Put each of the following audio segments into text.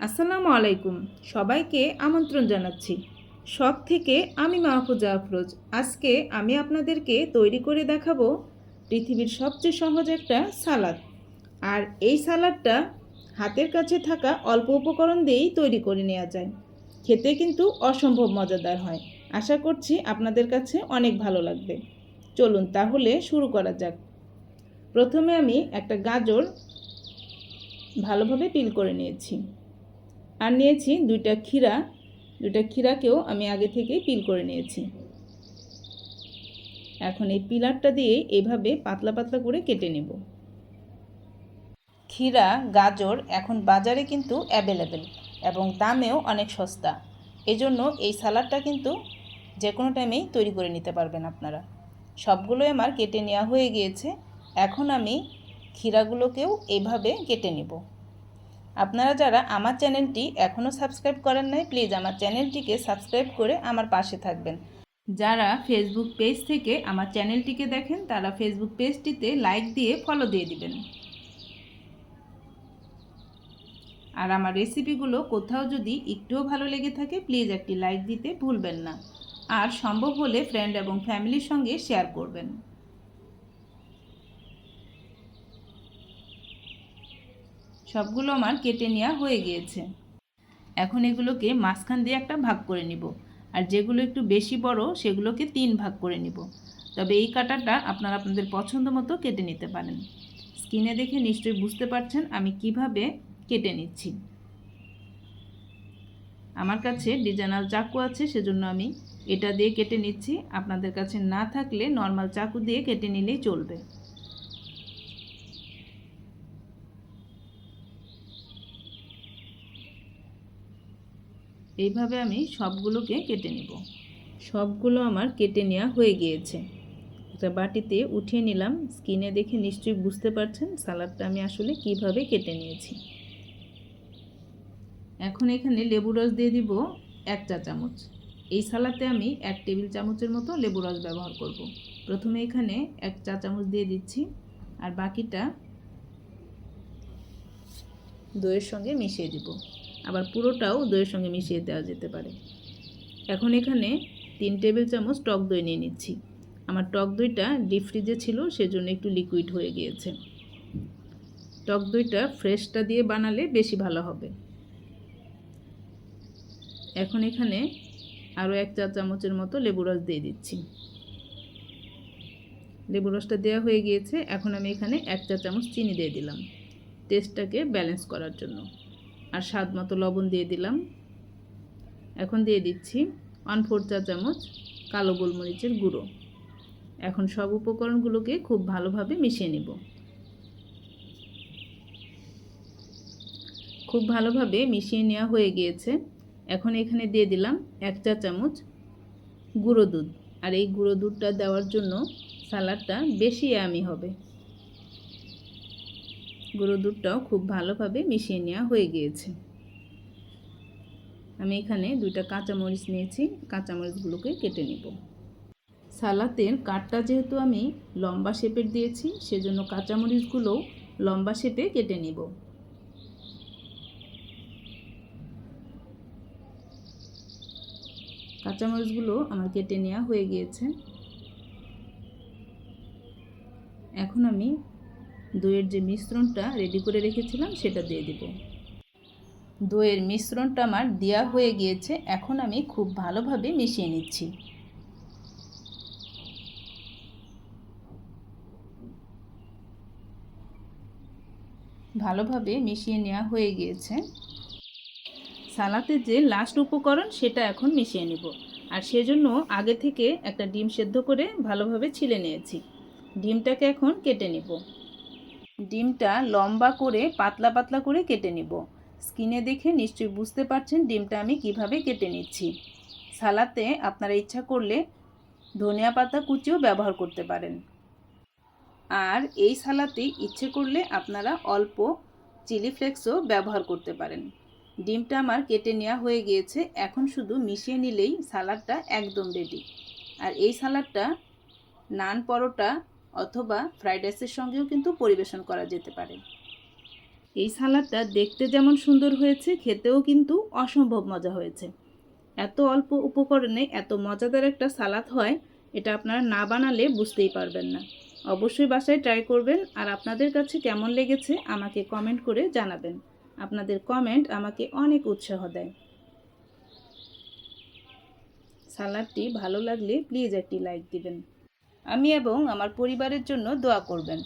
আসসালামু আলাইকুম। সবাইকে আমন্ত্রণ জানাচ্ছি। শখ থেকে আমি মাহফুজা আফরোজ আজকে আমি আপনাদেরকে তৈরি করে দেখাবো পৃথিবীর সবচেয়ে সহজ একটা সালাদ। আর এই সালাদটা হাতের কাছে থাকা অল্প উপকরণ দিয়েই তৈরি করে নেওয়া যায়। খেতে কিন্তু অসম্ভব মজাদার হয়। আশা করছি আপনাদের কাছে অনেক ভালো লাগবে। চলুন তাহলে শুরু করা যাক। প্রথমে আমি একটা গাজর ভালোভাবে পিল করে নিয়েছি। আর নিয়েছি দুইটা ক্ষীরা। দুইটা ক্ষীরাকেও আমি আগে থেকেই পিল করে নিয়েছি। এখন এই পিলারটা দিয়ে এভাবে পাতলা পাতলা করে কেটে নেব। ক্ষীরা, গাজর এখন বাজারে কিন্তু অ্যাভেলেবেল এবং দামেও অনেক সস্তা। এজন্য এই সালাডটা কিন্তু যে কোনো টাইমেই তৈরি করে নিতে পারবেন আপনারা। সবগুলোই আমার কেটে নেওয়া হয়ে গিয়েছে। এখন আমি ক্ষীরাগুলোকেও এইভাবে কেটে নেব। আপনারা যারা আমার চ্যানেলটি এখনও সাবস্ক্রাইব করেন নাই প্লিজ আমার চ্যানেলটিকে সাবস্ক্রাইব করে আমার পাশে থাকবেন। যারা ফেসবুক পেজ থেকে আমার চ্যানেলটিকে দেখেন, তারা ফেসবুক পেজটিতে লাইক দিয়ে ফলো দিয়ে দিবেন। আর আমার রেসিপিগুলো কোথাও যদি একটুও ভালো লেগে থাকে প্লিজ একটি লাইক দিতে ভুলবেন না। আর সম্ভব হলে ফ্রেন্ড এবং ফ্যামিলির সঙ্গে শেয়ার করবেন। সবগুলো আমার কেটে নেওয়া হয়ে গিয়েছে। এখন এগুলোকে মাঝখান দিয়ে একটা ভাগ করে নিব। আর যেগুলো একটু বেশি বড়, সেগুলোকে তিন ভাগ করে নিব। তবে এই কাটাটা আপনারা আপনাদের পছন্দ মতো কেটে নিতে পারেন। স্কিনে দেখে নিশ্চয়ই বুঝতে পারছেন আমি কীভাবে কেটে নিচ্ছি। আমার কাছে ডিজাইনাল চাকু আছে, সেজন্য আমি এটা দিয়ে কেটে নিচ্ছি। আপনাদের কাছে না থাকলে নর্মাল চাকু দিয়ে কেটে নিলেই চলবে। এইভাবে আমি সবগুলোকে কেটে নেব। সবগুলো আমার কেটে নেওয়া হয়ে গিয়েছে। একটা বাটিতে উঠিয়ে নিলাম। স্কিনে দেখে নিশ্চয়ই বুঝতে পারছেন সালাডটা আমি আসলে কীভাবে কেটে নিয়েছি। এখন এখানে লেবু রস দিয়ে দিব এক চা চামচ। এই সালাতে আমি এক টেবিল চামচের মতো লেবু রস ব্যবহার করব। প্রথমে এখানে এক চা চামচ দিয়ে দিচ্ছি আর বাকিটা দইয়ের সঙ্গে মিশিয়ে দিব। পুরোটাও দইয়ের সঙ্গে মিশিয়ে দেওয়া যেতে পারে। এখন এখানে তিন টেবিল চামচ টক দই নিয়ে নিচ্ছি। আমার টক দইটা ডিপ ফ্রিজে ছিল, সেজন্য একটু লিকুইড হয়ে গিয়েছে। টক দইটা ফ্রেশটা দিয়ে বানালে বেশি ভালো হবে। এখন এখানে আরও এক চা চামচের মতো লেবু রস দিয়ে দিচ্ছি। লেবু রসটা দেওয়া হয়ে গিয়েছে, এখন আমি এখানে এক চা চামচ চিনি দিয়ে দিলাম। টেস্টটাকে ব্যালেন্স করার জন্য। আর স্বাদ মতো লবণ দিয়ে দিলাম। এখন দিয়ে দিচ্ছি ওয়ান ফোর চা চামচ কালো গোলমরিচের গুঁড়ো। এখন সব উপকরণগুলোকে খুব ভালোভাবে মিশিয়ে নেব। খুব ভালোভাবে মিশিয়ে নেওয়া হয়ে গিয়েছে। এখন এখানে দিয়ে দিলাম এক চা চামচ গুঁড়ো দুধ। আর এই গুঁড়ো দুধটা দেওয়ার জন্য সালাডটা বেশি আমি হবে। গুঁড়ো দুধটাও খুব ভালোভাবে মিশিয়ে নেওয়া হয়ে গিয়েছে। আমি এখানে দুইটা কাঁচামরিচ নিয়েছি, কাঁচামরিচগুলোকে কেটে নেব। সালাতের কাঠটা যেহেতু আমি লম্বা শেপের দিয়েছি, সেজন্য কাঁচামরিচগুলোও লম্বা শেপে কেটে নেব। কাঁচামরিচগুলো আমার কেটে নেওয়া হয়ে গিয়েছে। এখন আমি দইয়ের যে মিশ্রণটা রেডি করে রেখেছিলাম, সেটা দিয়ে দেব। দইয়ের মিশ্রণটা আমার দেওয়া হয়ে গিয়েছে, এখন আমি খুব ভালোভাবে মিশিয়ে নিচ্ছি। ভালোভাবে মিশিয়ে নেওয়া হয়ে গিয়েছে। সালাতে যে লাস্ট উপকরণ, সেটা এখন মিশিয়ে নেব। আর সেজন্য আগে থেকে একটা ডিম সেদ্ধ করে ভালোভাবে ছিলে নিয়েছি। ডিমটাকে এখন কেটে নেব। ডিমটা লম্বা করে পাতলা পাতলা করে কেটে নিব। স্কিনে দেখে নিশ্চয়ই বুঝতে পারছেন ডিমটা আমি কীভাবে কেটে নিচ্ছি। সালাতে আপনারা ইচ্ছা করলে ধনিয়া পাতা কুচিও ব্যবহার করতে পারেন। আর এই সালাতে ইচ্ছে করলে আপনারা অল্প চিলি ফ্লেক্সও ব্যবহার করতে পারেন। ডিমটা আমার কেটে নেওয়া হয়ে গিয়েছে, এখন শুধু মিশিয়ে নিলেই সালাডটা একদম রেডি আর এই সালাডটা নান পরোটা অথবা ফ্রাইড রাইসের সঙ্গেও কিন্তু পরিবেশন করা যেতে পারে। এই সালাডটা দেখতে যেমন সুন্দর হয়েছে, খেতেও কিন্তু অসম্ভব মজা হয়েছে। এত অল্প উপকরণে এত মজাদার একটা সালাদ হয়, এটা আপনারা না বানালে বুঝতেই পারবেন না। অবশ্যই বাসায় ট্রাই করবেন আর আপনাদের কাছে কেমন লেগেছে আমাকে কমেন্ট করে জানাবেন। আপনাদের কমেন্ট আমাকে অনেক উৎসাহ দেয়। সালাডটি ভালো লাগলে প্লিজ একটি লাইক দিবেন। আমি এবং আমার পরিবারের জন্য দোয়া করবেন।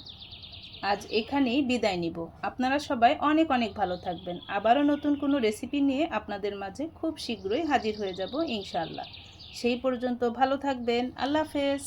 আজ এখানেই বিদায় নিব। আপনারা সবাই অনেক অনেক ভালো থাকবেন। আবারও নতুন কোনো রেসিপি নিয়ে আপনাদের মাঝে খুব শীঘ্রই হাজির হয়ে যাব ইনশাআল্লাহ। সেই পর্যন্ত ভালো থাকবেন। আল্লাহ হাফেজ।